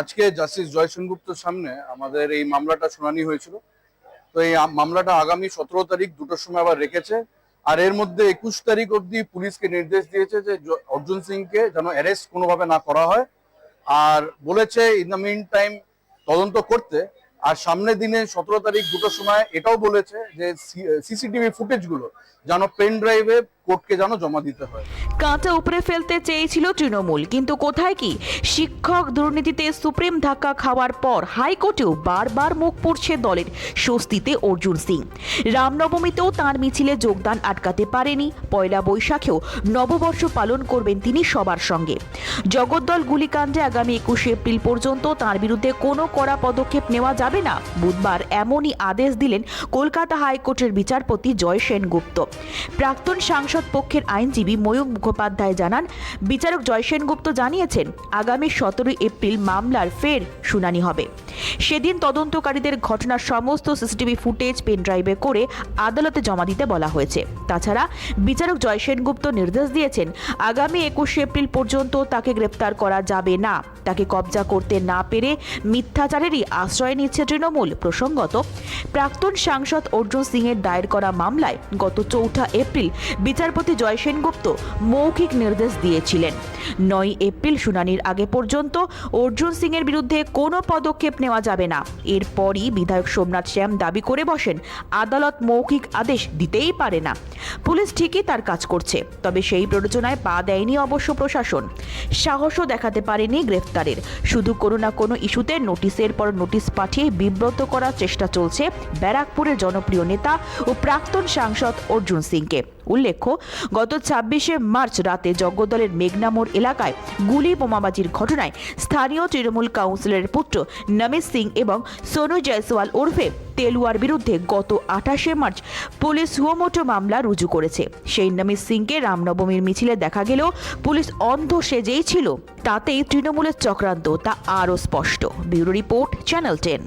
আজকে জাস্টিস জয় সেনগুপ্তর সামনে আমাদের এই মামলাটা শুনানি হয়েছিল। তো এই মামলাটা আগামী সতেরো তারিখ দুটোর সময় আবার রেখেছে। আর এর মধ্যে একুশ তারিখ অবধি পুলিশকে নির্দেশ দিয়েছে যে অর্জুন সিংকে যেন অ্যারেস্ট কোনোভাবে না করা হয়। আর বলেছে ইন দ্য মিন টাইম তদন্ত করতে। আর সামনের দিনে সতেরো তারিখ দুটোর সময় এটাও বলেছে যে সিসিটিভি ফুটেজগুলো যেন পেন ড্রাইভে কোর্টকে যেন জমা দিতে হয়। কাঁটা উপরে ফেলতে চেয়েছিল তৃণমূল, কিন্তু কোথায় কি? শিক্ষক দুর্নীতিতে সুপ্রিম ধাক্কা খাওয়ার পর হাইকোর্টেও বারবার মুখ পড়ছে দলের স্বস্তিতে অর্জুন সিং। রামনবমীতেও তার মিছিলে যোগদান আটকাতে পারেনি, পয়লা বৈশাখেও নববর্ষ পালন করবেন তিনি সবার সঙ্গে। জগদ্দল গুলিকাণ্ডে আগামী একুশে এপ্রিল পর্যন্ত তার বিরুদ্ধে কোনো কড়া পদক্ষেপ নেওয়া যাবে না, বুধবার এমনই আদেশ দিলেন কলকাতা হাইকোর্টের বিচারপতি জয় সেনগুপ্ত। প্রাক্তন সাংসদ পক্ষের আইনজীবী ময়ূক মুখোপাধ্যায় জানান, বিচারক জয়সেনগুপ্ত জানিয়েছেন, আগামী সতেরোই এপ্রিল মামলার ফের শুনানি হবে। সেদিন তদন্তকারীদের ঘটনার সমস্ত সিসিটিভি ফুটেজ পেনড্রাইভে করে আদালতে জমা দিতে বলা হয়েছে। তাছাড়া বিচারক জয় সেনগুপ্ত নির্দেশ দিয়েছেন, আগামী একুশে এপ্রিল পর্যন্ত তাকে গ্রেপ্তার করা যাবে না। তাকে কবজা করতে না পেরে মিথ্যাচারেরই আশ্রয় নিচ্ছে তৃণমূল, প্রসঙ্গত প্রাক্তন সাংসদ অর্জুন সিংয়ের দায়ের করা মামলায় গত চৌঠা এপ্রিল বিচারপতি জয় সেনগুপ্ত মৌখিক নির্দেশ দিয়েছিলেন। নয় এপ্রিল শুনানির আগে পর্যন্ত অর্জুন সিংয়ের বিরুদ্ধে কোনো পদক্ষেপ নেওয়া যাবে না। এরপরই বিধায়ক সোমনাথ শ্যাম দাবি করে বসেন, আদালত মৌখিক আদেশ দিতেই পারে না। পুলিশ ঠিকই তার কাজ করছে, তবে সেই প্ররোচনায় পা দেয়নি অবশ্য প্রশাসন। সাহসও দেখাতে পারেনি গ্রেফতারের। শুধু কোনো না কোনো ইস্যুতে নোটিশের পর নোটিশ পাঠিয়ে বিব্রত করার চেষ্টা চলছে ব্যারাকপুরের জনপ্রিয় নেতা ও প্রাক্তন সাংসদ অর্জুন সিংকে। উল্লেখ্য, গত ছাব্বিশে মার্চ রাতে জগদ্দলের মেঘনামোড় এলাকায় গুলি বোমাবাজির ঘটনায় স্থানীয় তৃণমূল কাউন্সিলরের পুত্র নমিত সিং এবং সোনু জয়সওয়াল ওরফে তেলুয়ার বিরুদ্ধে গত আঠাশে মার্চ পুলিশ হুয়োমোটো মামলা রুজু করেছে। সেই নমিত সিংকে রামনবমীর মিছিলে দেখা গেলেও পুলিশ অন্ধ সেজেই ছিল। তাতেই তৃণমূলের চক্রান্ত, তা আরও স্পষ্ট। Bureau report, channel ten.